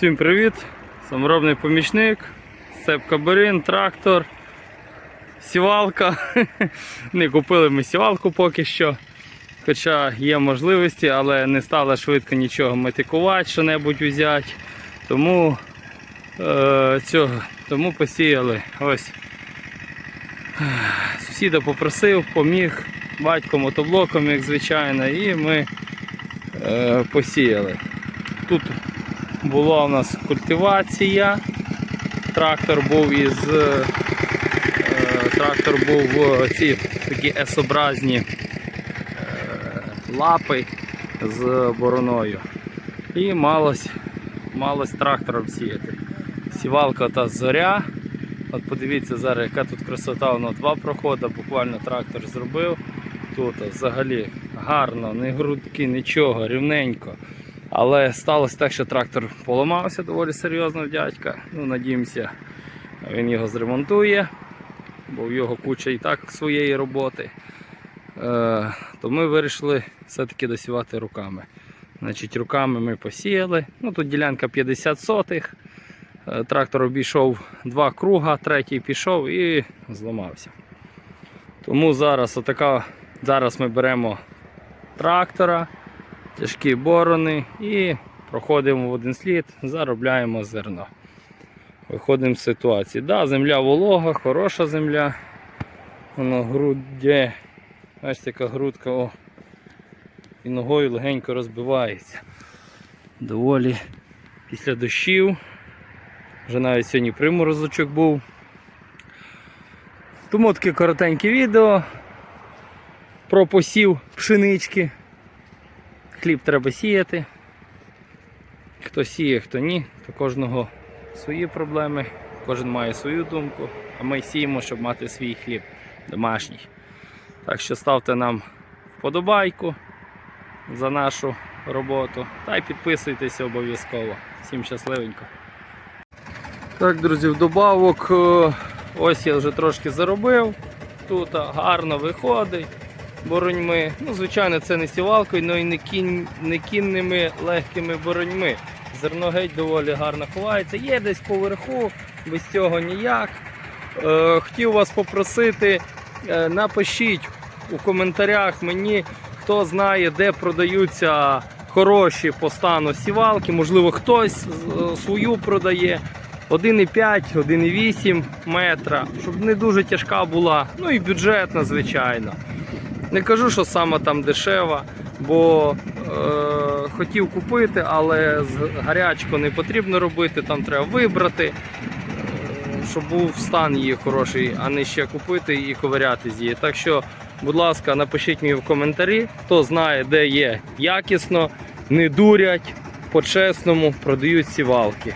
Всім привіт! Саморобний помічник, Сепка Борин, трактор, сівалка. Не купили ми сівалку поки що. Хоча є можливості, але не стало швидко нічого метикувати, що-небудь взяти. Тому, е, цього, тому посіяли. Ось. Сусіда попросив, поміг, батько мотоблоком, як звичайно, і ми е, посіяли. Тут була у нас культивація. Трактор був із е, трактор був в ці такі S-образні е, лапи з бороною. І малось, малось трактором сіяти. Сівалка та зоря. От подивіться зараз, яка тут красота, воно два проходи, буквально трактор зробив. Тут взагалі гарно, не грудки, нічого, рівненько. Але сталося так, що трактор поламався доволі серйозно в дядька. Ну, надіємося, він його зремонтує, бо в його куча і так своєї роботи. Е, то ми вирішили все-таки досівати руками. Значить, руками ми посіяли. Ну, тут ділянка 50 сотих. Е, Трактор обійшов два круга, третій пішов і зламався. Тому зараз, отака, зараз ми беремо трактора тяжкі борони і проходимо в один слід, заробляємо зерно. Виходимо з ситуації. Да, земля волога, хороша земля. Воно грудє. Бачите, яка грудка о, і ногою легенько розбивається. Доволі після дощів. Вже навіть сьогодні приморозочок був. Тому таке коротеньке відео про посів пшенички. Хліб треба сіяти. Хто сіє, хто ні, то кожного свої проблеми, кожен має свою думку, а ми сіємо, щоб мати свій хліб домашній. Так що ставте нам вподобайку за нашу роботу та й підписуйтеся обов'язково. Всім щасливенько. Так, друзі, вдобавок, е, ось я вже трошки заробив. Тут гарно виходить бороньми. Ну, звичайно, це не сівалкою, але й не, кін... не кінними легкими бороньми. Зерно геть доволі гарно ховається. Є десь поверху, без цього ніяк. Е, хотів вас попросити, е, напишіть у коментарях мені, хто знає, де продаються хороші по стану сівалки. Можливо, хтось е, свою продає. 1,5, 1,8 метра, щоб не дуже тяжка була, ну і бюджетна, звичайно. Не кажу, що саме там дешева, бо е, хотів купити, але з гарячко не потрібно робити, там треба вибрати, е, щоб був стан її хороший, а не ще купити і ковиряти з її. Так що, будь ласка, напишіть мені в коментарі, хто знає, де є якісно, не дурять, по-чесному продають сівалки.